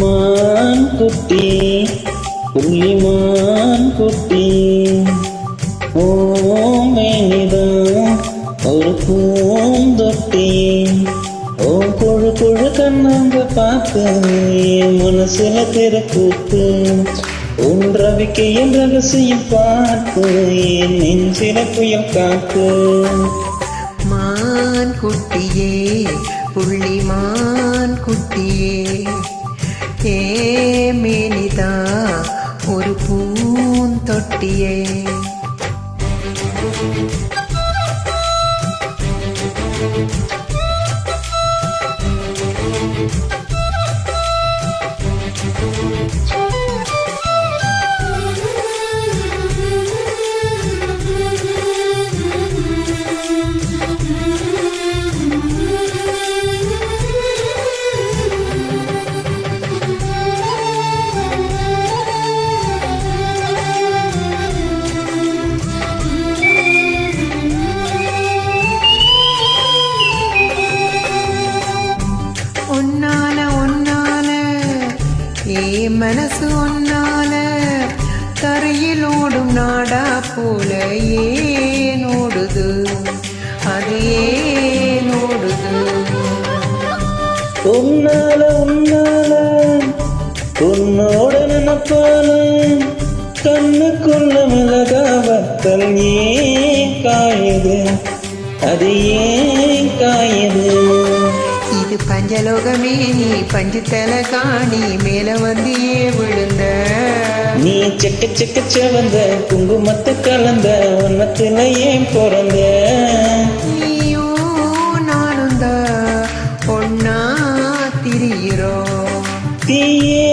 மான் குட்டி புள்ளிமான் குட்டி ஓமேனிதான் ஒரு பூந்தொட்டி. ஓ குழு குழு கண்ணாங்க பார்த்து என் மனசுல திறக்கூத்து உன் ரவிக்கையின் ரகசியம் பார்த்து என் நெஞ்சில புயல் காத்து. மான் குட்டியே புள்ளிமான் குட்டியே ஏ ஒரு பூந்தொட்டியே மனசு ஒன்னால கரையில் ஓடும் நாடா போல ஏன் ஓடுது? அது ஏன் ஓடுது? உன்னால உன்னால உன்னோட நினைப்பால கண்ணுக்குள்ள மிளகா வத்தல் ஏன் காயுது? அது பஞ்சலோகமே நீ பஞ்சு தலை காணி மேல வந்து ஏன் விழுந்த. நீ செக்க செக்க செவந்த குங்குமத்தை கலந்த உன்னத்துல ஏன் பிறந்த? நீயும் நானும் தான் ஒன்னா திரியிறோம் தீயே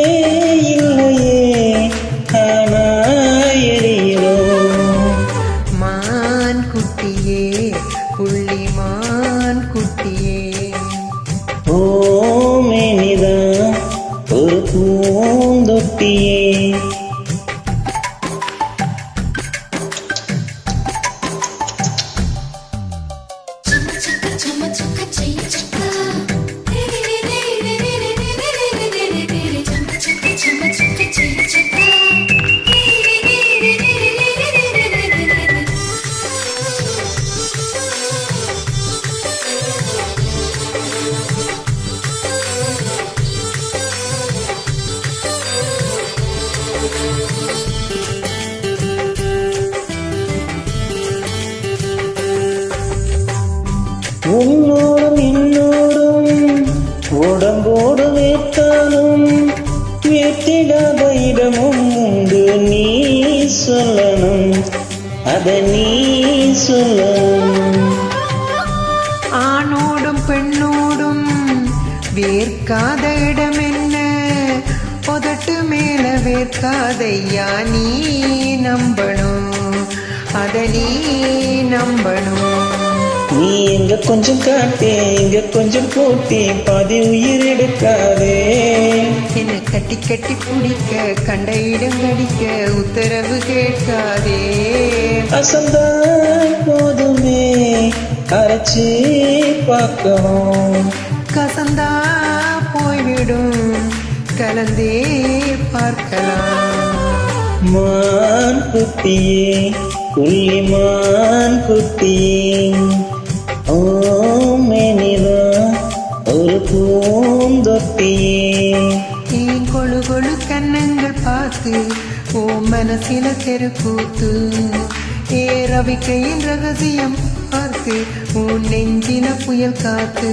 இல்லையே ஆனா எரியிறோம் மான் குட்டியே பூந்தொட்டியே உன்னோடும் என்னோடும் உடம்போடு வைத்தாலும் வேட்டிடாத இடமும் உண்டு நீ சொல்லணும். அதை நீ சொல்லணும். ஆணோடும் பெண்ணோடும் வேர்க்காத இடம் என்ன? பொதட்டு மேல வேர்க்காதையா நீ நம்பணும். அதை நீ கொஞ்சம் காட்டே இங்க கொஞ்சம் போட்டி பாதி உயிர் எடுக்காதே. என்ன கட்டி கட்டி பிடிக்க கண்ட இடம் கடிக்க உத்தரவு கேட்காதே. அசந்தா போதுமே அரைச்சி பார்க்கணும். கசந்தா போய்விடும் கலந்தே பார்க்கலாம். மான் குட்டியே புள்ளிமான் குட்டியே ஓ ஒரு பூந்தொட்டியே. ஏன் கொழு கொழு கண்ணங்கள் பார்த்து ஓ மனசில தெருக்கூத்து ஏ ரவிக்கையின் ரகசியம் பார்த்து உன் நெஞ்சின புயல் காத்து.